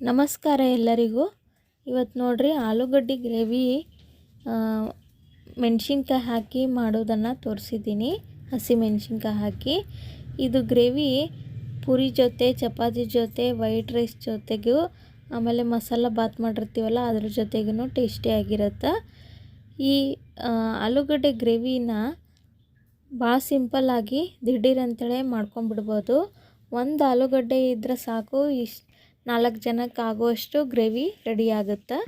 ನಮಸ್ಕಾರ ಎಲ್ಲರಿಗೂ. ಇವತ್ತು ನೋಡ್ರಿ ಆಲೂಗಡ್ಡೆ ಗ್ರೇವಿ ಮೆಣಸಿನ್ಕಾಯಿ ಹಾಕಿ ಮಾಡೋದನ್ನು ತೋರಿಸಿದ್ದೀನಿ. ಹಸಿ ಮೆಣಸಿನ್ಕಾಯಿ ಹಾಕಿ. ಇದು ಗ್ರೇವಿ ಪೂರಿ ಜೊತೆ, ಚಪಾತಿ ಜೊತೆ, ವೈಟ್ ರೈಸ್ ಜೊತೆಗೂ, ಆಮೇಲೆ ಮಸಾಲ ಬಾತ್ ಮಾಡಿರ್ತೀವಲ್ಲ ಅದ್ರ ಜೊತೆಗೂ ಟೇಸ್ಟಿಯಾಗಿರುತ್ತೆ ಈ ಆಲೂಗಡ್ಡೆ ಗ್ರೇವಿನ ಭಾಳ ಸಿಂಪಲ್ಲಾಗಿ ದಿಢೀರ್ ಅಂತೇಳಿ ಮಾಡ್ಕೊಂಬಿಡ್ಬೋದು ಒಂದು ಆಲೂಗಡ್ಡೆ ಇದ್ದರೆ ಸಾಕು, ಇಷ್ಟು ನಾಲ್ಕು ಜನಕ್ಕೆ ಆಗುವಷ್ಟು ಗ್ರೇವಿ ರೆಡಿ ಆಗುತ್ತೆ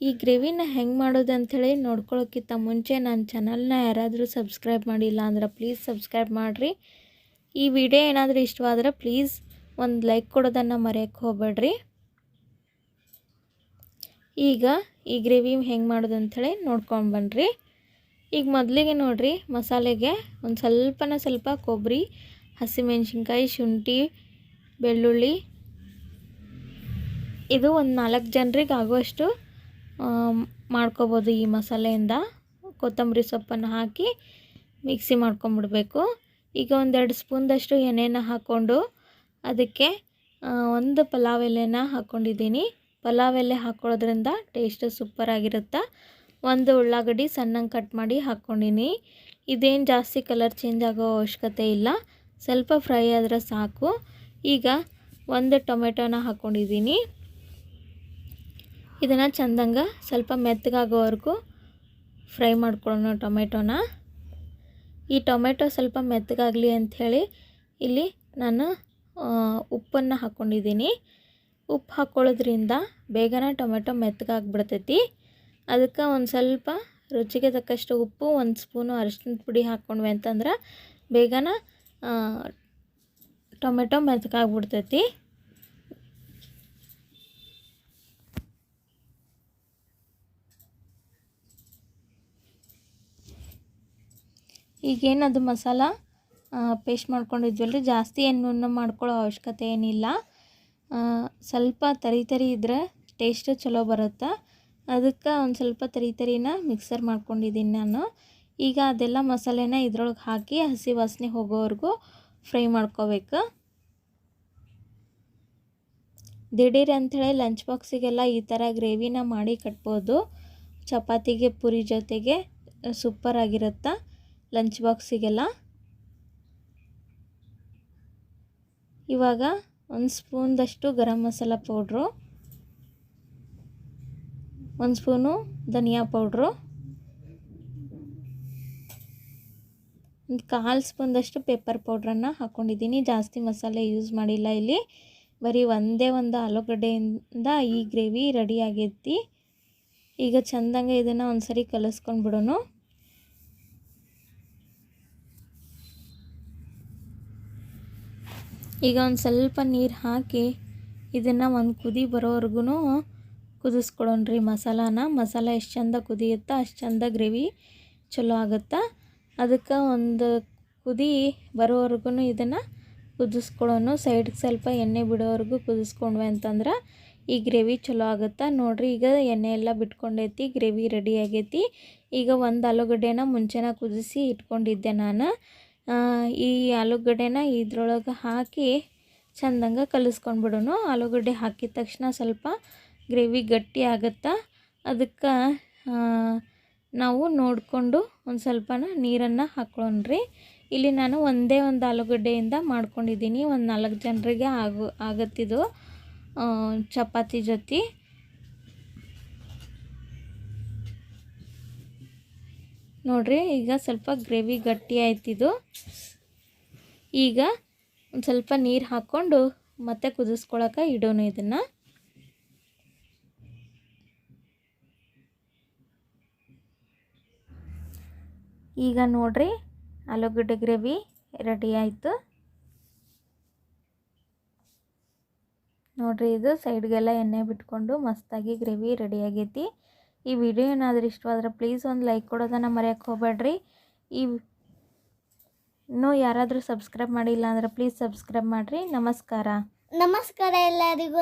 ಈ ಗ್ರೇವಿನ ಹೆಂಗೆ ಮಾಡೋದು ಅಂಥೇಳಿ ನೋಡ್ಕೊಳ್ಳೋಕ್ಕಿಂತ ಮುಂಚೆ ನನ್ನ ಚಾನಲ್ನ ಯಾರಾದರೂ ಸಬ್ಸ್ಕ್ರೈಬ್ ಮಾಡಿಲ್ಲ ಅಂದ್ರೆ ಪ್ಲೀಸ್ ಸಬ್ಸ್ಕ್ರೈಬ್ ಮಾಡಿರಿ. ಈ ವಿಡಿಯೋ ಏನಾದರೂ ಇಷ್ಟವಾದ್ರೆ ಪ್ಲೀಸ್ ಒಂದು ಲೈಕ್ ಕೊಡೋದನ್ನು ಮರೆಯೋಕ್ಕೆ ಹೋಗಬೇಡ್ರಿ. ಈಗ ಈ ಗ್ರೇವಿ ಹೆಂಗೆ ಮಾಡೋದು ಅಂಥೇಳಿ ನೋಡ್ಕೊಂಡು ಬನ್ನಿರಿ ಈಗ ಮೊದಲಿಗೆ ನೋಡಿರಿ ಮಸಾಲೆಗೆ ಒಂದು ಸ್ವಲ್ಪನ ಸ್ವಲ್ಪ ಕೊಬ್ಬರಿ, ಹಸಿಮೆಣ್ಸಿನ್ಕಾಯಿ, ಶುಂಠಿ, ಬೆಳ್ಳುಳ್ಳಿ ಇದು ಒಂದು ನಾಲ್ಕು ಜನರಿಗೆ ಆಗುವಷ್ಟು ಮಾಡ್ಕೋಬೋದು ಈ ಮಸಾಲೆಯಿಂದ. ಕೊತ್ತಂಬರಿ ಸೊಪ್ಪನ್ನು ಹಾಕಿ ಮಿಕ್ಸಿ ಮಾಡ್ಕೊಂಬಿಡ್ಬೇಕು. ಈಗ ಒಂದೆರಡು ಸ್ಪೂನ್ದಷ್ಟು ಎಣ್ಣೆನ ಹಾಕ್ಕೊಂಡು ಅದಕ್ಕೆ ಒಂದು ಪಲಾವ್ ಎಲೆನ ಹಾಕ್ಕೊಂಡಿದ್ದೀನಿ ಪಲಾವ್ ಎಲೆ ಹಾಕ್ಕೊಳ್ಳೋದ್ರಿಂದ ಟೇಸ್ಟ್ ಸೂಪರಾಗಿರುತ್ತೆ ಒಂದು ಉಳ್ಳಾಗಡ್ಡಿ ಸಣ್ಣಂಗೆ ಕಟ್ ಮಾಡಿ ಹಾಕ್ಕೊಂಡಿನಿ ಇದೇನು ಜಾಸ್ತಿ ಕಲರ್ ಚೇಂಜ್ ಆಗೋ ಅವಶ್ಯಕತೆ ಇಲ್ಲ. ಸ್ವಲ್ಪ ಫ್ರೈ ಆದರೆ ಸಾಕು. ಈಗ ಒಂದು ಟೊಮೆಟೊನ ಹಾಕ್ಕೊಂಡಿದ್ದೀನಿ ಇದನ್ನು ಚಂದಂಗ ಸ್ವಲ್ಪ ಮೆತ್ತಗಾಗೋವರೆಗೂ ಫ್ರೈ ಮಾಡ್ಕೊಳ್ಳೋಣ ಟೊಮೆಟೊನ. ಈ ಟೊಮೆಟೊ ಸ್ವಲ್ಪ ಮೆತ್ತಗಾಗಲಿ ಅಂಥೇಳಿ ಇಲ್ಲಿ ನಾನು ಉಪ್ಪನ್ನು ಹಾಕ್ಕೊಂಡಿದ್ದೀನಿ ಉಪ್ಪು ಹಾಕ್ಕೊಳ್ಳೋದ್ರಿಂದ ಬೇಗನೆ ಟೊಮೆಟೊ ಮೆತ್ತಗಾಗ್ಬಿಡ್ತೈತಿ. ಅದಕ್ಕೆ ಒಂದು ಸ್ವಲ್ಪ ರುಚಿಗೆ ತಕ್ಕಷ್ಟು ಉಪ್ಪು, ಒಂದು ಸ್ಪೂನು ಅರಿಶಿನ ಪುಡಿ ಹಾಕ್ಕೊಂಡ್ವಿ ಅಂತಂದ್ರೆ ಬೇಗನೆ ಟೊಮೆಟೊ ಮೆತ್ತಗಾಗ್ಬಿಡ್ತೈತಿ. ಈಗೇನದು ಮಸಾಲ ಪೇಸ್ಟ್ ಮಾಡ್ಕೊಂಡಿದ್ವಲ್ರಿ. ಜಾಸ್ತಿ ಏನು ಮಾಡ್ಕೊಳ್ಳೋ ಅವಶ್ಯಕತೆ ಏನಿಲ್ಲ. ಸ್ವಲ್ಪ ತರಿ ತರಿ ಇದ್ದರೆ ಟೇಸ್ಟ್ ಚಲೋ ಬರುತ್ತೆ? ಅದಕ್ಕೆ ಒಂದು ಸ್ವಲ್ಪ ತರಿ ತರಿನ ಮಿಕ್ಸರ್ ಮಾಡ್ಕೊಂಡಿದ್ದೀನಿ ನಾನು. ಈಗ ಅದೆಲ್ಲ ಮಸಾಲೆನ ಇದ್ರೊಳಗೆ ಹಾಕಿ ಹಸಿ ವಾಸನೆ ಹೋಗೋವರೆಗೂ ಫ್ರೈ ಮಾಡ್ಕೋಬೇಕು. ದಿಢೀರ್ ಅಂಥೇಳಿ ಲಂಚ್ ಬಾಕ್ಸಿಗೆಲ್ಲ ಈ ಥರ ಗ್ರೇವಿನ ಮಾಡಿ ಕಟ್ಬೋದು. ಚಪಾತಿಗೆ, ಪುರಿ ಜೊತೆಗೆ ಸೂಪರ್ ಆಗಿರುತ್ತೆ? ಲಂಚ್ ಬಾಕ್ಸಿಗೆಲ್ಲ. ಇವಾಗ ಒಂದು ಸ್ಪೂನ್ದಷ್ಟು ಗರಂ ಮಸಾಲ ಪೌಡ್ರು. ಒಂದು ಸ್ಪೂನು ಧನಿಯಾ ಪೌಡ್ರು. ಒಂದು ಕಾಲು ಸ್ಪೂನ್ದಷ್ಟು ಪೇಪರ್ ಪೌಡ್ರನ್ನು ಹಾಕ್ಕೊಂಡಿದ್ದೀನಿ ಜಾಸ್ತಿ ಮಸಾಲೆ ಯೂಸ್ ಮಾಡಿಲ್ಲ ಇಲ್ಲಿ. ಬರೀ ಒಂದೇ ಒಂದು ಆಲೂಗಡ್ಡೆಯಿಂದ ಈ ಗ್ರೇವಿ ರೆಡಿ ಆಗೈತಿ. ಈಗ ಚಂದಂಗೆ ಇದನ್ನು ಒಂದು ಸರಿ ಕಲಿಸ್ಕೊಂಡು ಈಗ ಒಂದು ಸ್ವಲ್ಪ ನೀರು ಹಾಕಿ ಇದನ್ನು ಒಂದು ಕುದಿ ಬರೋವರೆಗೂ ರೀ ಮಸಾಲಾನ. ಮಸಾಲ ಎಷ್ಟು ಚಂದ ಕುದಿಯುತ್ತೋ ಅಷ್ಟು ಚಂದ ಗ್ರೇವಿ ಚಲೋ ಆಗುತ್ತೆ? ಅದಕ್ಕೆ ಒಂದು ಕುದಿ ಬರೋವರೆಗೂ ಇದನ್ನು ಕುದಿಸ್ಕೊಳ್ಳೋಣ ಸೈಡ್ಗೆ ಸ್ವಲ್ಪ ಎಣ್ಣೆ ಬಿಡೋವರೆಗೂ ಕುದಿಸ್ಕೊಂಡ್ವಿ ಅಂತಂದ್ರೆ ಈ ಗ್ರೇವಿ ಚಲೋ ಆಗುತ್ತೆ? ನೋಡಿರಿ ಈಗ ಎಣ್ಣೆ ಎಲ್ಲ ಬಿಟ್ಕೊಂಡೈತಿ, ಗ್ರೇವಿ ರೆಡಿ ಆಗೈತಿ. ಈಗ ಒಂದು ಆಲೂಗಡ್ಡೆನ ಮುಂಚೆನ ಕುದಿಸಿ ಇಟ್ಕೊಂಡಿದ್ದೆ ನಾನು. ಈ ಆಲೂಗಡ್ಡೆನ ಇದ್ರೊಳಗೆ ಹಾಕಿ ಚಂದಂಗೆ ಕಲಿಸ್ಕೊಂಡ್ಬಿಡೋಣ ಆಲೂಗಡ್ಡೆ ಹಾಕಿದ ತಕ್ಷಣ ಸ್ವಲ್ಪ ಗ್ರೇವಿ ಗಟ್ಟಿ ಆಗುತ್ತೆ, ಅದಕ್ಕೆ ನಾವು ನೋಡಿಕೊಂಡು ಒಂದು ಸ್ವಲ್ಪನ ನೀರನ್ನು ಹಾಕ್ಕೊಳ್ಳೋಣ್ರಿ ಇಲ್ಲಿ ನಾನು ಒಂದೇ ಒಂದು ಆಲೂಗಡ್ಡೆಯಿಂದ ಮಾಡ್ಕೊಂಡಿದ್ದೀನಿ. ಒಂದು ನಾಲ್ಕು ಜನರಿಗೆ ಆಗು, ಆಗತ್ತಿದು ಚಪಾತಿ ಜೊತೆ. ನೋಡ್ರಿ, ಈಗ ಸ್ವಲ್ಪ ಗ್ರೇವಿ ಗಟ್ಟಿ ಆಯ್ತಿದು ಈಗ ಒಂದು ಸ್ವಲ್ಪ ನೀರು ಹಾಕ್ಕೊಂಡು ಮತ್ತೆ ಕುದಿಸ್ಕೊಳಕ್ಕೆ ಇಡೋಣ ಇದನ್ನು. ಈಗ ನೋಡ್ರಿ, ಆಲೂಗಡ್ಡೆ ಗ್ರೇವಿ ರೆಡಿ ಆಯಿತು. ನೋಡ್ರಿ, ಇದು ಸೈಡ್ಗೆಲ್ಲ ಎಣ್ಣೆ ಬಿಟ್ಕೊಂಡು ಮಸ್ತಾಗಿ ಗ್ರೇವಿ ರೆಡಿ ಆಗೈತಿ. ಈ ವಿಡಿಯೋ ಏನಾದರೂ ಇಷ್ಟವಾದ್ರೆ ಪ್ಲೀಸ್ ಒಂದು ಲೈಕ್ ಕೊಡೋದನ್ನು ಮರೆಯೋಕ್ಕೆ ಹೋಗಬೇಡ್ರಿ. ಈ ಇನ್ನೂ ಯಾರಾದರೂ ಸಬ್ಸ್ಕ್ರೈಬ್ ಮಾಡಿಲ್ಲ ಅಂದರೆ ಪ್ಲೀಸ್ ಸಬ್ಸ್ಕ್ರೈಬ್ ಮಾಡಿರಿ. ನಮಸ್ಕಾರ. ನಮಸ್ಕಾರ ಎಲ್ಲರಿಗೂ.